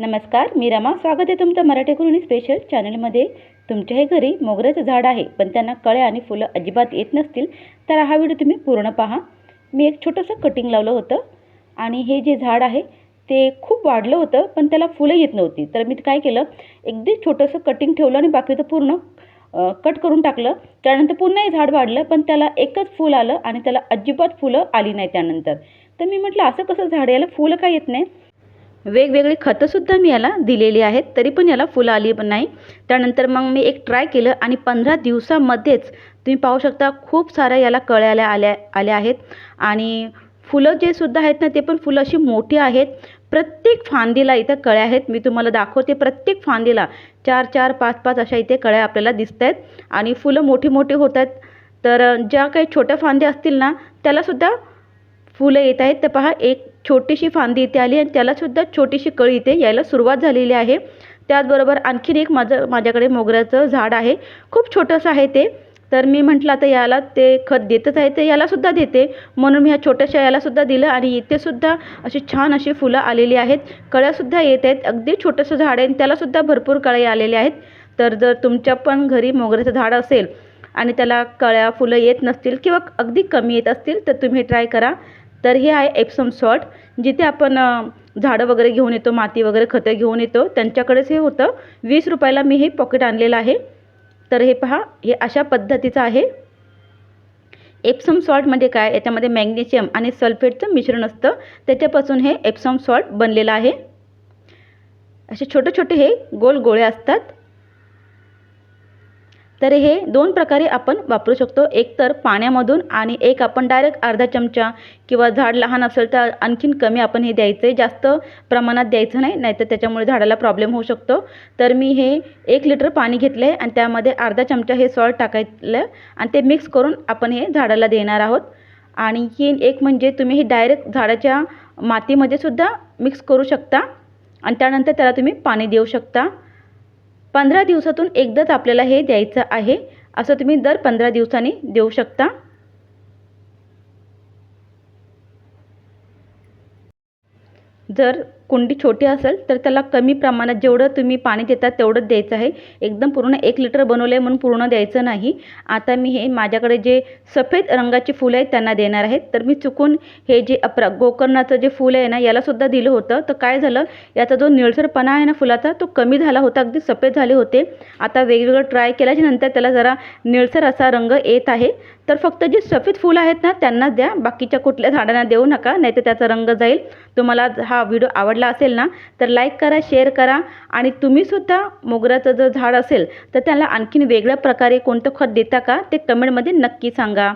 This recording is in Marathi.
नमस्कार मी रमा. स्वागत आहे तुमचं मराठी कुरुणी स्पेशल चॅनलमध्ये तुमच्याही घरी मोगऱ्याचं झाड आहे पण त्यांना कळ्या आणि फुलं अजिबात येत नसतील तर हा व्हिडिओ तुम्ही पूर्ण पहा. मी एक छोटंसं कटिंग लावलं होतं आणि हे जे झाड आहे ते खूप वाढलं होतं पण त्याला फुलं येत नव्हती. तर मी काय केलं अगदी छोटंसं कटिंग ठेवलं आणि बाकीचं पूर्ण कट करून टाकलं. त्यानंतर पुन्हा हे झाड वाढलं पण त्याला एकच फूल आलं आणि त्याला अजिबात फुलं आली नाही त्यानंतर. तर मी म्हटलं असं कसं झाड याला फुलं काय येत नाही वेगवेगळी खतंसुद्धा मी याला दिलेली आहेत तरी पण याला फुलं आली पण नाही. त्यानंतर मग मी एक ट्राय केलं आणि पंधरा दिवसामध्येच तुम्ही पाहू शकता खूप साऱ्या याला कळ्याला आल्या आल्या आहेत. आणि फुलं जे सुद्धा आहेत ना ते पण फुलं अशी मोठी आहेत. प्रत्येक फांदीला इथं कळ्या आहेत. मी तुम्हाला दाखवते प्रत्येक फांदीला चार चार पाच पाच अशा इथे कळ्या आपल्याला दिसत आहेत आणि फुलं मोठी मोठी होत आहेत. तर ज्या काही छोट्या फांद्या असतील ना त्यालासुद्धा फुलं येत आहेत. तर पहा एक छोटीशी फांदी इथे आली आणि त्यालासुद्धा छोटीशी कळी इथे यायला सुरुवात झालेली आहे. त्याचबरोबर आणखीन एक माझं माझ्याकडे मोगऱ्याचं झाड आहे. खूप छोटंसं आहे ते. तर मी म्हटलं आता याला ते खत देतच आहे ते यालासुद्धा देते. म्हणून मी ह्या छोट्याशा यालासुद्धा दिलं आणि इथेसुद्धा अशी छान अशी फुलं आलेली आहेत. कळ्यासुद्धा येत आहेत. अगदी छोटंसं झाड आहे आणि त्यालासुद्धा भरपूर कळ्या आलेल्या आहेत. तर जर तुमच्या पण घरी मोगऱ्याचं झाड असेल आणि त्याला कळ्या फुलं येत नसतील किंवा अगदी कमी येत असतील तर तुम्ही ट्राय करा. तर हे आहे एप्सम सॉल्ट जिथे आपण झाडं वगैरे घेऊन येतो माती वगैरे खतं घेऊन येतो. त्यांच्याकडेच हे होतं. वीस रुपयाला मी हे पॉकेट आणलेलं आहे. तर हे पहा हे अशा पद्धतीचं आहे. एप्सम सॉल्ट म्हणजे काय? याच्यामध्ये मॅग्नेशियम आणि सल्फेटचं मिश्रण असतं. त्याच्यापासून हे एप्सम सॉल्ट बनलेलं आहे. असे छोटे छोटे हे गोल गोळे असतात. तर हे दोन प्रकारे आपण वापरू शकतो. एक तर पाण्यामधून आणि एक आपण डायरेक्ट अर्धा चमचा किंवा झाड लहान असेल तर आणखीन कमी आपण हे द्यायचं आहे जास्त प्रमाणात द्यायचं नाही नाहीतर त्याच्यामुळे झाडाला प्रॉब्लेम होऊ शकतो. तर मी हे एक लिटर पाणी घेतलं आहे आणि त्यामध्ये अर्धा चमचा हे सॉल्ट टाकायचं आणि ते मिक्स करून आपण हे झाडाला देणार आहोत. आणि ही एक म्हणजे तुम्ही हे डायरेक्ट झाडाच्या मातीमध्ये सुद्धा मिक्स करू शकता आणि त्यानंतर त्याला तुम्ही पाणी देऊ शकता. पंधरा दिवसातून एकदाच आपल्याला हे द्यायचं आहे. असं तुम्ही दर पंधरा दिवसांनी देऊ शकता. जर कुंडी छोटी असेल तर त्याला कमी प्रमाणात जेवढं तुम्ही पाणी देता तेवढंच द्यायचं आहे. एकदम पूर्ण एक लिटर बनवलं आहे म्हणून पूर्ण द्यायचं नाही. आता मी हे माझ्याकडे जे सफेद रंगाची फुलं आहेत त्यांना देणार आहेत तर मी चुकून हे जे अप्रा गोकर्णाचं जे फुल आहे ना यालासुद्धा दिलं होतं. तर काय झालं याचा जो निळसरपणा आहे ना फुलाचा तो कमी झाला होता अगदी सफेद झाले होते. आता वेगवेगळं ट्राय केल्याच्यानंतर त्याला जरा निळसर असा रंग येत आहे. तर फक्त जे सफेद फुलं आहेत ना त्यांनाच द्या. बाकीच्या कुठल्या झाडांना देऊ नका नाहीतर त्याचा रंग जाईल. तुम्हाला हा व्हिडिओ आवडला असेल ना तर लाईक करा शेअर करा आणि तुम्हीसुद्धा मोगऱ्याचं जर झाड असेल तर त्याला आणखीन वेगळ्या प्रकारे कोणतं खत देता का ते कमेंटमध्ये नक्की सांगा.